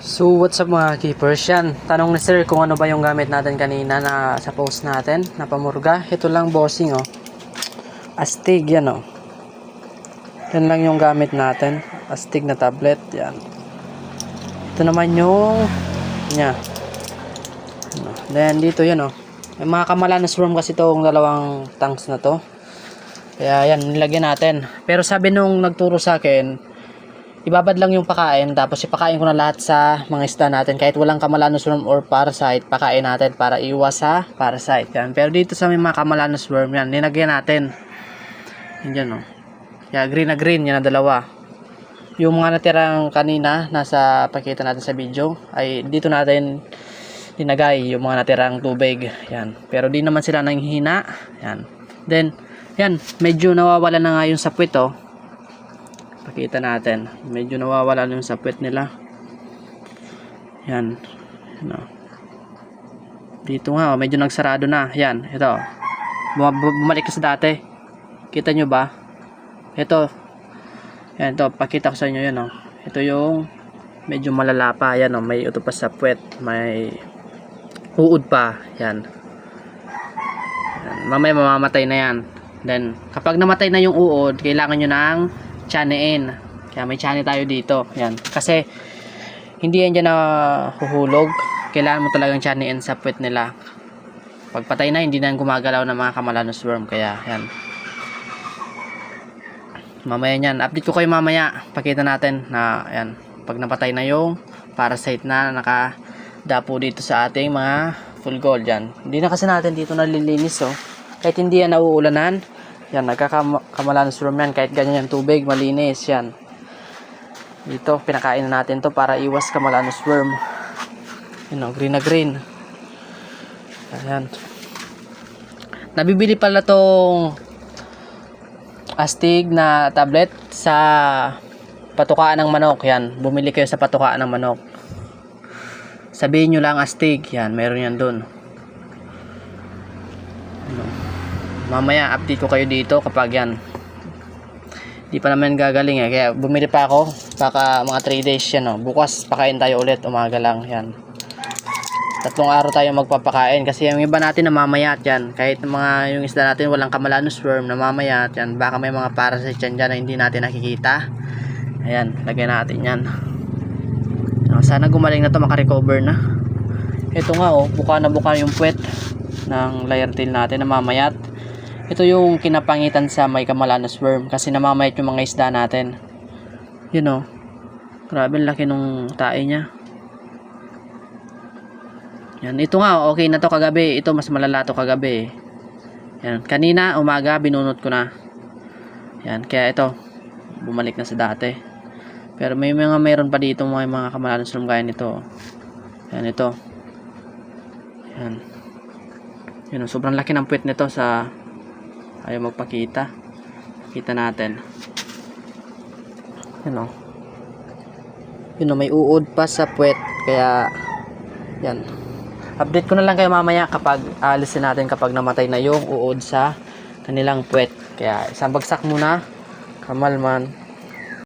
So what's up mga keepers yan? Tanong ni sir kung ano ba yung gamit natin kanina na sa post natin na pamurga. Ito lang bossing oh. Astig yan oh. Yan lang yung gamit natin. Astig na tablet. Yan. Ito naman yung nya. Then dito yan oh. May mga kamalanas room kasi itong dalawang tanks na to. Kaya yan, nilagyan natin. Pero sabi nung nagturo sa akin, ibabad lang yung pakain tapos ipakain ko na lahat sa mga isda natin. Kahit walang kamalanos worm or parasite pakain natin para iwas sa parasite yan. Pero dito sa may mga kamalanos worm yan linagyan natin. Yan dyan oh. Yeah, green na green yan na dalawa. Yung mga natirang kanina nasa pakita natin sa video ay dito natin linagay yung mga natirang tubig. Yan. Pero di naman sila nanghihina. Yan. Then yan medyo nawawala na nga yung sapwit oh pakita natin. Medyo nawawala na yung sapwet nila. Yan. Ano. dito nga oh, medyo nagsarado na. Yan ito. Bum- bu- bumalik sa dati. Kita nyo ba? Ito. Yan ito. Pakita ko sa inyo yan oh. ito yung medyo malala pa. Yan oh. may uto sa puwet. May uod pa. Yan. Yan. mamaya mamamatay na yan. Then kapag namatay na yung uod kailangan nyo ng tiyanein. Kaya may tiyane tayo dito. Yan. Kasi, hindi yan dyan na huhulog. Kailangan mo talagang tiyanein sa puwet nila. Pag patay na, hindi na gumagalaw ng mga kamalanus worm. Kaya, yan. Mamaya yan. Update ko kayo mamaya. Pakita natin na, yan. Pag napatay na yung parasite na nakadapo dito sa ating mga full gold yan. Hindi na kasi natin dito nalilinis, oh. Kahit hindi yan nauulanan, yan, nagkakamalan worm yan. Kahit ganyan yung tubig, malinis yan. Dito, pinakain na natin to para iwas kamalanus worm. Yun o, green na green. Ayan. Nabibili pala tong astig na tablet sa patukaan ng manok. Yan, bumili kayo sa patukaan ng manok. Sabihin nyo lang astig. Yan, meron yan dun. Mamaya update ko kayo dito kapag yan. Di pa naman gagaling eh. Kaya bumili pa ako. Baka mga 3 days yan oh. bukas pakain tayo ulit. Umaga lang yan. Tatlong araw tayo magpapakain. Kasi yung iba natin namamayat yan. Kahit mga yung isda natin walang kamalanus worm namamayat yan. Baka may mga parasite yan dyan na hindi natin nakikita. Ayan lagyan natin yan. Sana gumaling na to makarecover na. Ito nga oh. Buka na buka yung puwet ng layer tail natin namamayat ito yung kinapangitan sa may kamalanas worm kasi namamayat yung mga isda natin. You know, grabe laki nung tae niya. Yan, ito nga, okay na to kagabi. Ito mas malala to kagabi. Yan, kanina, umaga, binunot ko na. Yan, kaya ito, bumalik na sa dati. Pero may mga meron pa dito mga, mga kamalanas worm gaya nito. Yan, ito. Yan. Yan, sobrang laki ng puwet nito sa ayaw magpakita. Kita natin. Yun o yun o may uod pa sa puwet. Kaya yan. Update ko na lang kayo mamaya kapag alisin natin kapag namatay na yung uod sa kanilang puwet. Kaya isang bagsak muna. Kamalman